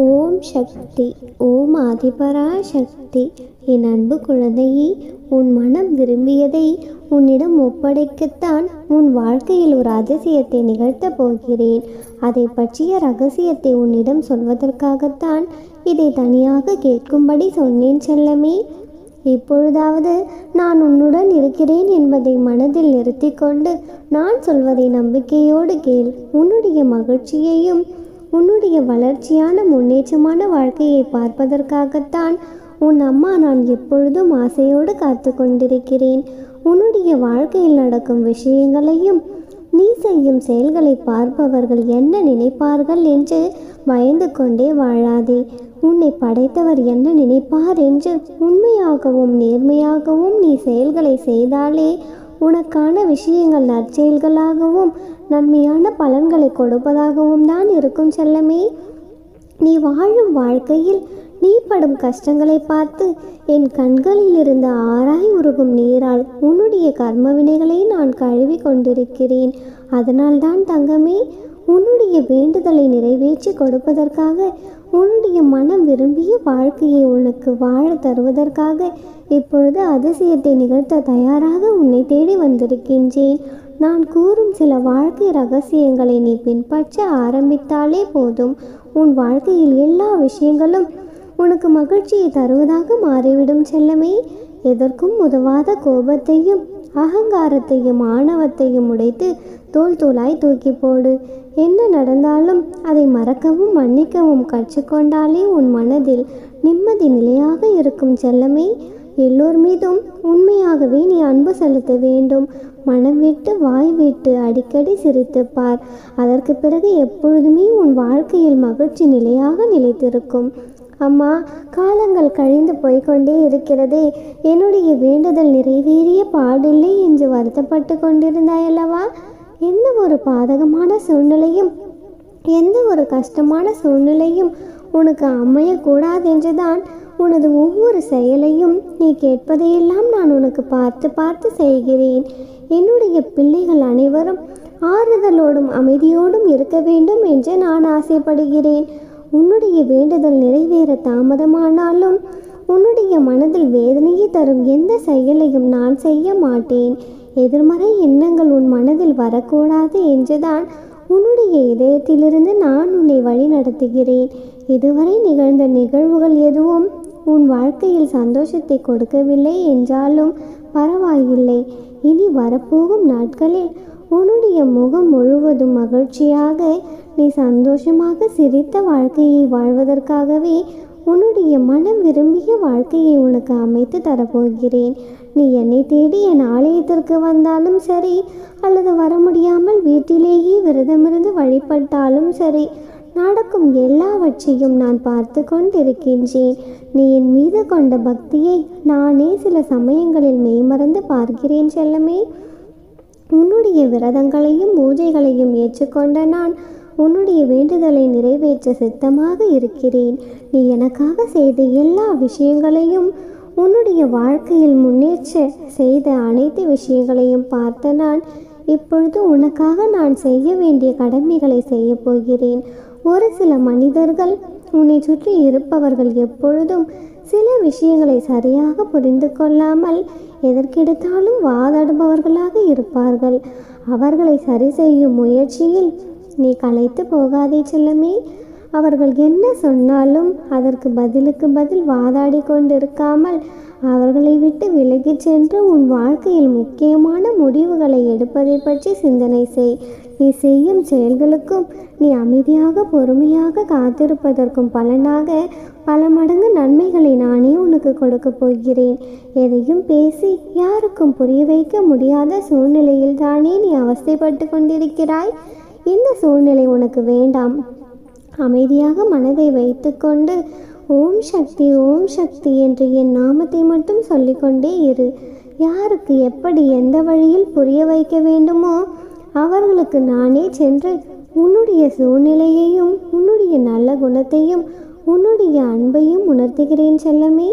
ஓம் சக்தி ஓம் ஆதிபரா சக்தி என் அன்பு குழந்தையே உன் மனம் விரும்பியதை உன்னிடம் ஒப்படைக்கத்தான் உன் வாழ்க்கையில் ஒரு அதிசயத்தை நிகழ்த்தப் போகிறேன். அதை பற்றிய ரகசியத்தை உன்னிடம் சொல்வதற்காகத்தான் இதை தனியாக கேட்கும்படி சொன்னேன் செல்லமே. இப்பொழுதாவது நான் உன்னுடன் இருக்கிறேன் என்பதை மனதில் நிறுத்தி கொண்டு நான் சொல்வதை நம்பிக்கையோடு கேள். உன்னுடைய மகிழ்ச்சியையும் உன்னுடைய வளர்ச்சியான முன்னேற்றமான வாழ்க்கையை பார்ப்பதற்காகத்தான் உன் அம்மா நான் எப்பொழுதும் ஆசையோடு காத்து கொண்டிருக்கிறேன். உன்னுடைய வாழ்க்கையில் நடக்கும் விஷயங்களையும் நீ செய்யும் செயல்களை பார்ப்பவர்கள் என்ன நினைப்பார்கள் என்று பயந்து கொண்டே வாழாதே. உன்னை படைத்தவர் என்ன நினைப்பார் என்று உண்மையாகவும் நேர்மையாகவும் நீ செயல்களை செய்தாலே உனக்கான விஷயங்கள் நற்செயல்களாகவும் நன்மையான பலன்களை கொடுப்பதாகவும் தான் இருக்கும் செல்லமே. நீ வாழும் வாழ்க்கையில் நீ படும் கஷ்டங்களை பார்த்து என் கண்களில் இருந்த ஆராய் உருகும் நீரால் உன்னுடைய கர்ம வினைகளை நான் கழுவி கொண்டிருக்கிறேன். அதனால்தான் தங்கமே உன்னுடைய வேண்டுதலை நிறைவேற்றி கொடுப்பதற்காக உன்னுடைய மனம் விரும்பிய வாழ்க்கையை உனக்கு வாழ தருவதற்காக இப்பொழுது அதிசயத்தை நிகழ்த்த தயாராக உன்னை தேடி வந்திருக்கின்றேன். நான் கூறும் சில வாழ்க்கை ரகசியங்களை நீ பின்பற்ற ஆரம்பித்தாலே போதும். உன் வாழ்க்கையில் எல்லா விஷயங்களும் உனக்கு மகிழ்ச்சியை தருவதாக மாறிவிடும் செல்லமே. எதற்கும் உதவாத கோபத்தையும் அகங்காரத்தையும் ஆணவத்தையும் உடைத்து தோல் தூளாய் தூக்கி போடு. என்ன நடந்தாலும் அதை மறக்கவும் மன்னிக்கவும் கற்றுக்கொண்டாலே உன் மனதில் நிம்மதி நிலையாக இருக்கும் செல்லமே. எல்லோர் மீதும் உண்மையாகவே நீ அன்பு செலுத்த வேண்டும். மனம் விட்டு வாய் விட்டு அடிக்கடி சிரித்து பார் அதற்கு பிறகு எப்பொழுதுமே உன் வாழ்க்கையில் மகிழ்ச்சி நிலையாக நிலைத்திருக்கும். அம்மா காலங்கள் கழிந்து போய்கொண்டே இருக்கிறதே. என்னுடைய வேண்டுதல் நிறைவேறிய பாடில்லை என்று வருத்தப்பட்டு கொண்டிருந்தாயல்லவா? எந்த ஒரு பாதகமான சூழ்நிலையும் எந்த ஒரு கஷ்டமான சூழ்நிலையும் உனக்கு அமையக்கூடாதென்றுதான் உனது ஒவ்வொரு செயலையும் நீ கேட்பதையெல்லாம் நான் உனக்கு பார்த்து பார்த்து செய்கிறேன். என்னுடைய பிள்ளைகள் அனைவரும் ஆறுதலோடும் அமைதியோடும் இருக்க வேண்டும் என்று நான் ஆசைப்படுகிறேன். உன்னுடைய வேண்டுதல் நிறைவேற தாமதமானாலும் உன்னுடைய மனதில் வேதனையை தரும் எந்த செயலையும் நான் செய்ய மாட்டேன். எதிர்மறை எண்ணங்கள் உன் மனதில் வரக்கூடாது என்றுதான் உன்னுடைய இதயத்திலிருந்து நான் உன்னை வழி நடத்துகிறேன் இதுவரை நிகழ்ந்த நிகழ்வுகள் எதுவும் உன் வாழ்க்கையில் சந்தோஷத்தை கொடுக்கவில்லை என்றாலும் பரவாயில்லை. இனி வரப்போகும் நாட்களில் உன்னுடைய முகம் முழுவதும் மகிழ்ச்சியாக நீ சந்தோஷமாக சிரித்த வாழ்க்கையை வாழ்வதற்காகவே உன்னுடைய மனம் விரும்பிய வாழ்க்கையை உனக்கு அமைத்து தரப்போகிறேன். நீ என்னை தேடி என் ஆலயத்திற்கு வந்தாலும் சரி அல்லது வர முடியாமல் வீட்டிலேயே விரதமிருந்து வழிபட்டாலும் சரி நடக்கும் எல்லாவற்றையும் நான் பார்த்து கொண்டிருக்கின்றேன். நீ என் மீது கொண்ட பக்தியை நானே சில சமயங்களில் மெய்மறந்து பார்க்கிறேன் செல்லமே. உன்னுடைய விரதங்களையும் பூஜைகளையும் ஏற்றுக்கொண்ட நான் உன்னுடைய வேண்டுதலை நிறைவேற்ற சித்தமாக இருக்கிறேன். நீ எனக்காக செய்த எல்லா விஷயங்களையும் உன்னுடைய வாழ்க்கையில் முன்னேற்ற செய்த அனைத்து விஷயங்களையும் பார்த்த நான் இப்பொழுது உனக்காக நான் செய்ய வேண்டிய கடமைகளை செய்ய போகிறேன். ஒரு சில மனிதர்கள் உன்னை சுற்றி இருப்பவர்கள் எப்பொழுதும் சில விஷயங்களை சரியாக புரிந்து கொள்ளாமல் எதற்கெடுத்தாலும் வாதாடுபவர்களாக இருப்பார்கள். அவர்களை சரி செய்யும் முயற்சியில் நீ களைத்து போகாதே செல்லமே. அவர்கள் என்ன சொன்னாலும் அதற்கு பதிலுக்கு பதில் வாதாடி கொண்டிருக்காமல் அவர்களை விட்டு விலகிச் சென்று உன் வாழ்க்கையில் முக்கியமான முடிவுகளை எடுப்பதை பற்றி சிந்தனை செய். நீ செய்யும் செயல்களுக்கும் நீ அமைதியாக பொறுமையாக காத்திருப்பதற்கும் பலனாக பல மடங்கு நன்மைகளை நானே உனக்கு கொடுக்க போகிறேன். எதையும் பேசி யாருக்கும் புரிய வைக்க முடியாத சூழ்நிலையில் தானே நீ அவஸ்தைப்பட்டு கொண்டிருக்கிறாய்? இந்த சூழ்நிலை உனக்கு வேண்டாம். அமைதியாக மனதை வைத்துக்கொண்டு ஓம் சக்தி ஓம் சக்தி என்று என் நாமத்தை மட்டும் சொல்லிக்கொண்டே இரு. யாருக்கு எப்படி எந்த வழியில் புரிய வைக்க வேண்டுமோ அவர்களுக்கு நானே சென்று உன்னுடைய சூழ்நிலையையும் உன்னுடைய நல்ல குணத்தையும் உன்னுடைய அன்பையும் உணர்த்துகிறேன் செல்லமே.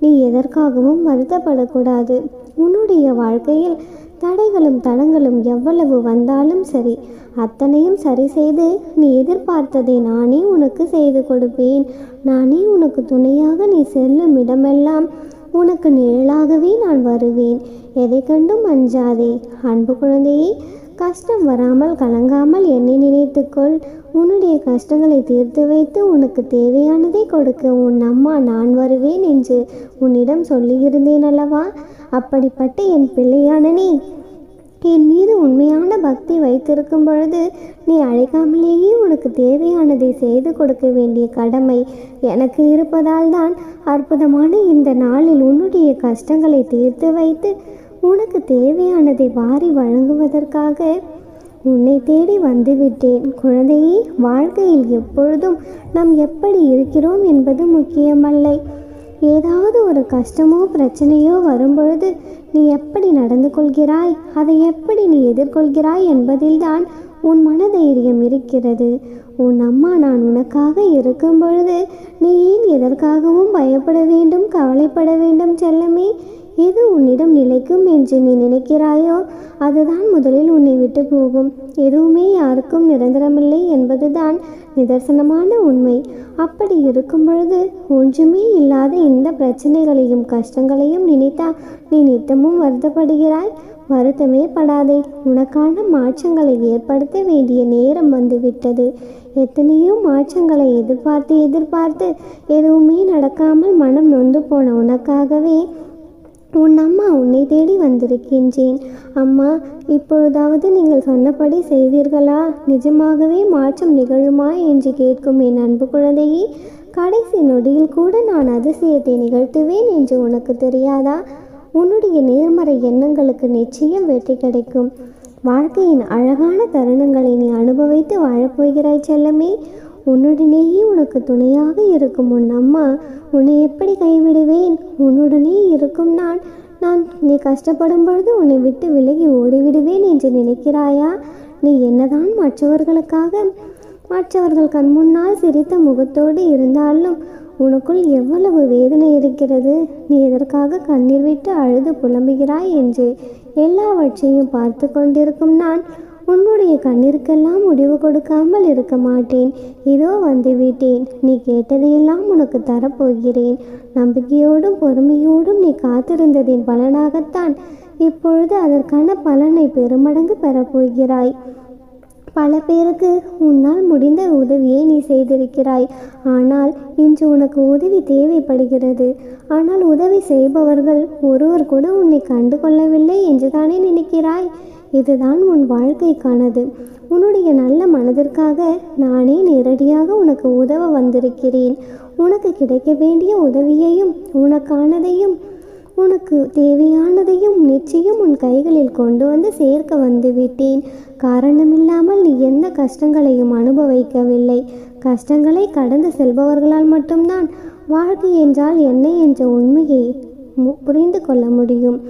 நீ எதற்காகவும் வருத்தப்படக்கூடாது. உன்னுடைய வாழ்க்கையில் தடைகளும் தடங்களும் எவ்வளவு வந்தாலும் சரி அத்தனையும் சரி செய்து நீ எதிர்பார்த்ததை நானே உனக்கு செய்து கொடுப்பேன். நானே உனக்கு துணையாக நீ செல்லும் இடமெல்லாம் உனக்கு நிழலாகவே நான் வருவேன். எதை கண்டும் அஞ்சாதே. அன்பு குழந்தையே கஷ்டம் வராமல் கலங்காமல் என்னை நினைத்துக்கொள். உன்னுடைய கஷ்டங்களை தீர்த்து வைத்து உனக்கு தேவையானதை கொடுக்க உன் அம்மா நான் வருவேன் என்று உன்னிடம் சொல்லியிருந்தேன் அல்லவா? அப்படிப்பட்ட என் பிள்ளையான நீ என் மீது உண்மையான பக்தி வைத்திருக்கும் பொழுது நீ அழைக்காமலேயே உனக்கு தேவையானதை செய்து கொடுக்க வேண்டிய கடமை எனக்கு இருப்பதால் தான் அற்புதமான இந்த நாளில் உன்னுடைய கஷ்டங்களை தீர்த்து வைத்து உனக்கு தேவையானதை வாரி வழங்குவதற்காக உன்னை தேடி வந்துவிட்டேன். குழந்தையே வாழ்க்கையில் எப்பொழுதும் நாம் எப்படி இருக்கிறோம் என்பது முக்கியமல்ல. ஏதாவது ஒரு கஷ்டமோ பிரச்சனையோ வரும்பொழுது நீ எப்படி நடந்து கொள்கிறாய்? அதை எப்படி நீ எதிர்கொள்கிறாய் என்பதில்தான் உன் மனதைரியம் இருக்கிறது. உன் அம்மா நான் உனக்காக இருக்கும் பொழுது நீ ஏன் எதற்காகவும் பயப்பட வேண்டும் கவலைப்பட வேண்டும் செல்லமே? எது உன்னிடம் நிலைக்கும் என்று நீ நினைக்கிறாயோ அதுதான் முதலில் உன்னை விட்டு போகும். எதுவுமே யாருக்கும் நிரந்தரமில்லை என்பதுதான் நிதர்சனமான உண்மை. அப்படி இருக்கும் பொழுது ஒன்றுமே இல்லாத இந்த பிரச்சனைகளையும் கஷ்டங்களையும் நினைத்தால் நீ நித்தமும் வருத்தப்படுகிறாய். வருத்தமே படாதே உனக்கான மாற்றங்களை ஏற்படுத்த வேண்டிய நேரம் வந்துவிட்டது. எத்தனையோ மாற்றங்களை எதிர்பார்த்து எதிர்பார்த்து எதுவுமே நடக்காமல் மனம் நொந்து போன உனக்காகவே உன் அம்மா உன்னை தேடி வந்திருக்கின்றேன். அம்மா இப்பொழுதாவது நீங்கள் சொன்னபடி செய்வீர்களா நிஜமாகவே மாற்றம் நிகழுமா என்று கேட்கும் என் அன்பு குழந்தையே கடைசி நொடியில் கூட நான் அதிசயத்தை நிகழ்த்துவேன் என்று உனக்கு தெரியாதா? உன்னுடைய நேர்மறை எண்ணங்களுக்கு நிச்சயம் வெற்றி கிடைக்கும். வாழ்க்கையின் அழகான தருணங்களை நீ அனுபவித்து வாழப்போகிறாய் செல்லமே. உன்னுடனேயே உனக்கு துணையாக இருக்கும் உன் அம்மா உன்னை எப்படி கைவிடுவேன்? உன்னுடனே இருக்கும் நான். நான் நீ கஷ்டப்படும் பொழுது உன்னை விட்டு விலகி ஓடிவிடுவேன் என்று நினைக்கிறாயா? நீ என்னதான் மற்றவர்களுக்காக மற்றவர்கள் கண் முன்னால் சிரித்த முகத்தோடு இருந்தாலும் உனக்குள் எவ்வளவு வேதனை இருக்கிறது? நீ எதற்காக கண்ணீர் விட்டு அழுது புலம்புகிறாய் என்று எல்லாவற்றையும் பார்த்து கொண்டிருக்கும் நான். உன்னுடைய கண்ணிற்கெல்லாம் முடிவு கொடுக்காமல் இருக்க மாட்டேன். இதோ வந்துவிட்டேன் நீ கேட்டதையெல்லாம் உனக்கு தரப்போகிறேன். நம்பிக்கையோடும் பொறுமையோடும் நீ காத்திருந்ததின் பலனாகத்தான் இப்பொழுது அதற்கான பலனை பெருமடங்கு பெறப்போகிறாய். பல பேருக்கு உன்னால் முடிந்த உதவியை நீ செய்திருக்கிறாய். ஆனால் இன்று உனக்கு உதவி தேவைப்படுகிறது. ஆனால் உதவி செய்பவர்கள் ஒருவர் கூட உன்னை கண்டு கொள்ளவில்லை என்று தானே நினைக்கிறாய்? இதுதான் உன் வாழ்க்கைக்கானது. உன்னுடைய நல்ல மனதிற்காக நானே நேரடியாக உனக்கு உதவ வந்திருக்கிறேன். உனக்கு கிடைக்க வேண்டிய உதவியையும் உனக்கானதையும் உனக்கு தேவையானதையும் நிச்சயம் உன் கைகளில் கொண்டு வந்து சேர்க்க வந்துவிட்டேன் காரணமில்லாமல் நீ எந்த கஷ்டங்களையும் அனுபவிக்கவில்லை. கஷ்டங்களை கடந்து செல்பவர்களால் மட்டும்தான் வாழ்க்கை என்றால் என்ன என்ற உண்மையை மு- புரிந்து கொள்ள முடியும்.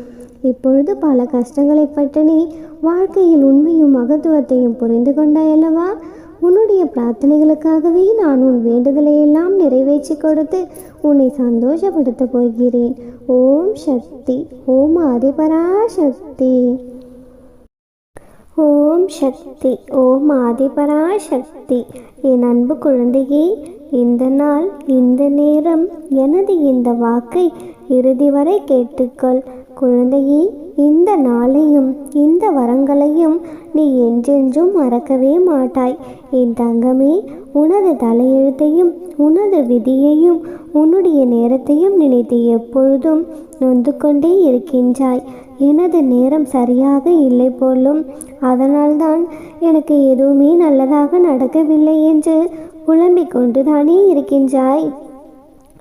இப்பொழுது பல கஷ்டங்களை பற்றி நீ வாழ்க்கையில் உண்மையும் மகத்துவத்தையும் புரிந்து கொண்டாய் அல்லவா? உன்னுடைய பிரார்த்தனைகளுக்காகவே நான் உன் வேண்டுதலை எல்லாம் நிறைவேற்றி கொடுத்து உன்னை சந்தோஷப்படுத்த போகிறேன். ஓம் சக்தி. ஓம் ஆதிபராசக்தி. ஓம் சக்தி. ஓம் ஆதிபராசக்தி. என் அன்பு குழந்தையே இந்த நாள் இந்த நேரம் எனது இந்த வாக்கை இறுதி வரை கேட்டுக்கொள். குழந்தையே இந்த நாளையும் இந்த வரங்களையும் நீ என்றென்றும் மறக்கவே மாட்டாய். என் தங்கமே உனது தலையெழுத்தையும் உனது விதியையும் உன்னுடைய நேரத்தையும் நினைத்து எப்பொழுதும் நொந்து கொண்டே இருக்கின்றாய். எனது நேரம் சரியாக இல்லை போலும் அதனால்தான் எனக்கு எதுவுமே நல்லதாக நடக்கவில்லை என்று புலம்பிக் கொண்டுதானே இருக்கின்றாய்.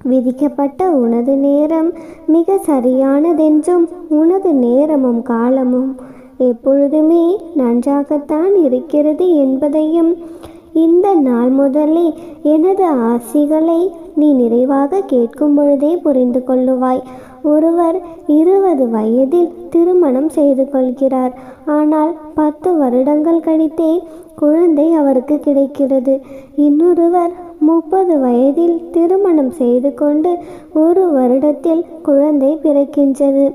விதிக்கப்பட்ட உனது நேரம் மிக சரியானதென்றும் உனது நேரமும் காலமும் எப்பொழுதுமே நன்றாகத்தான் இருக்கிறது என்பதையும் இந்த நாள் முதலே எனது ஆசிகளை நீ நிறைவாக கேட்கும் பொழுதே புரிந்து கொள்ளுவாய். ஒருவர் இருபது வயதில் திருமணம் செய்து கொள்கிறார். ஆனால் பத்து வருடங்கள் கழித்தே குழந்தை அவருக்கு கிடைக்கிறது. இன்னொருவர் முப்பது வயதில் திருமணம் செய்து கொண்டு ஒரு வருடத்தில் குழந்தை பிறக்கின்றது.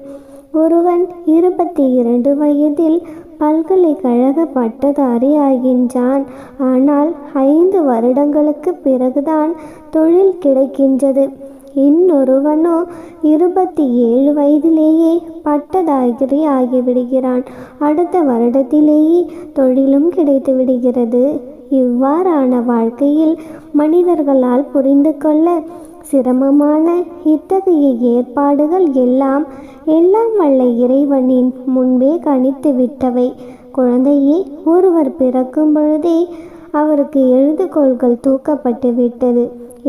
ஒருவன் இருபத்தி இரண்டு வயதில் பல்கலைக்கழக பட்டதாரி ஆகின்றான். ஆனால் ஐந்து வருடங்களுக்கு பிறகுதான் தொழில் கிடைக்கின்றது. இன்னொருவனோ இருபத்தி ஏழு வயதிலேயே பட்டதாரி ஆகிவிடுகிறான். அடுத்த வருடத்திலேயே தொழிலும் கிடைத்து விடுகிறது இவ்வாறான வாழ்க்கையில் மனிதர்களால் புரிந்து கொள்ள சிரமமான இத்தகைய ஏற்பாடுகள் எல்லாம் எல்லாம் வல்ல இறைவனின் முன்பே கணித்து விட்டவை. குழந்தையே ஒருவர் பிறக்கும் பொழுதே அவருக்கு எழுதுகோள்கள் தூக்கப்பட்டு விட்டது.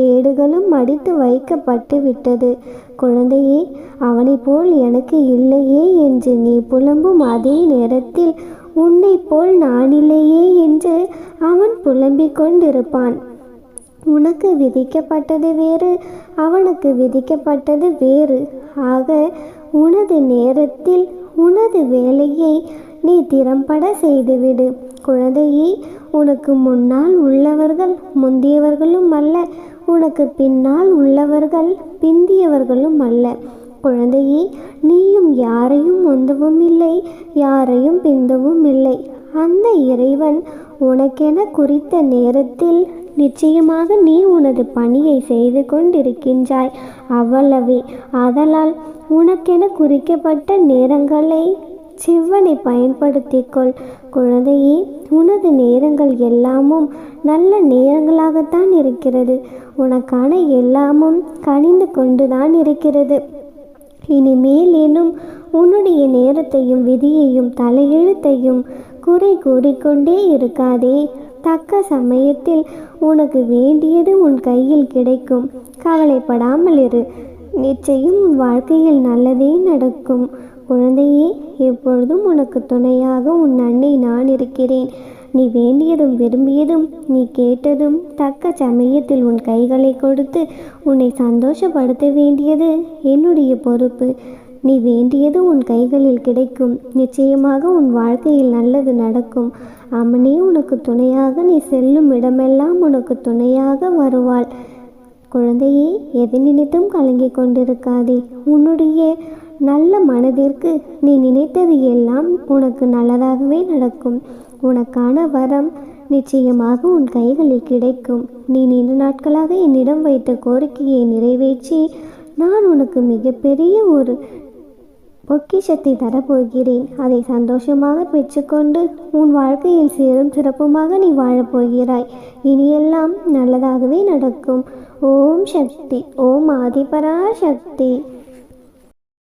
ஏடுகளும் மடித்து வைக்கப்பட்டு விட்டது. குழந்தையே அவனை போல் எனக்கு இல்லையே என்று நீ புலம்பும் அதே நேரத்தில் உன்னை போல் நானில்லையே என்று அவன் புலம்பிக் கொண்டிருப்பான் உனக்கு விதிக்கப்பட்டது வேறு அவனுக்கு விதிக்கப்பட்டது வேறு. ஆக உனது நேரத்தில் உனது வேலையை நீ திறம்பட செய்துவிடு. குழந்தையே உனக்கு முன்னால் உள்ளவர்கள் முந்தியவர்களும் அல்ல உனக்கு பின்னால் உள்ளவர்கள் பிந்தியவர்களும் அல்ல. குழந்தையே நீயும் யாரையும் உந்தவும் இல்லை யாரையும் பிந்தவும் இல்லை. அந்த இறைவன் உனக்கென குறித்த நேரத்தில் நிச்சயமாக நீ உனது பணியை செய்து கொண்டிருக்கின்றாய். அவ்வளவே. ஆதலால் உனக்கென குறிக்கப்பட்ட நேரங்களை செவ்வனை பயன்படுத்திக்கொள். குழந்தையே உனது நேரங்கள் எல்லாமும் நல்ல நேரங்களாகத்தான் இருக்கிறது. உனக்கான எல்லாமும் கனிந்து கொண்டுதான் இருக்கிறது. இனிமேல் எனும் உன்னுடைய நேரத்தையும் விதியையும் தலையெழுத்தையும் குறை கூறிக்கொண்டே இருக்காதே. தக்க சமயத்தில் உனக்கு வேண்டியது உன் கையில் கிடைக்கும். கவலைப்படாமல் இரு. நிச்சயம் உன் வாழ்க்கையில் நல்லதே நடக்கும். குழந்தையே எப்பொழுதும் உனக்கு துணையாக உன் அன்னை நான் இருக்கிறேன். நீ வேண்டியதும் விரும்பியதும் நீ கேட்டதும் தக்க சமயத்தில் உன் கைகளை கொடுத்து உன்னை சந்தோஷப்படுத்த வேண்டியது என்னுடைய பொறுப்பு. நீ வேண்டியது உன் கைகளில் கிடைக்கும். நிச்சயமாக உன் வாழ்க்கையில் நல்லது நடக்கும். அம்மனே உனக்கு துணையாக நீ செல்லும் இடமெல்லாம் உனக்கு துணையாக வருவாள். குழந்தையே எதை நினைத்தும் கலங்கிக் கொண்டிருக்காதே. உன்னுடைய நல்ல மனதிற்கு நீ நினைத்தது எல்லாம் உனக்கு நல்லதாகவே நடக்கும். உனக்கான வரம் நிச்சயமாக உன் கைகளில் கிடைக்கும். நீ நீண்ட நாட்களாக என்னிடம் வைத்த கோரிக்கையை நிறைவேற்றி நான் உனக்கு மிகப்பெரிய ஒரு பொக்கிஷத்தை தரப்போகிறேன். அதை சந்தோஷமாக பெற்றுக்கொண்டு உன் வாழ்க்கையில் சேரும் சிறப்புமாக நீ வாழப்போகிறாய். இனியெல்லாம் நல்லதாகவே நடக்கும். ஓம் சக்தி ஓம் ஆதிபரா சக்தி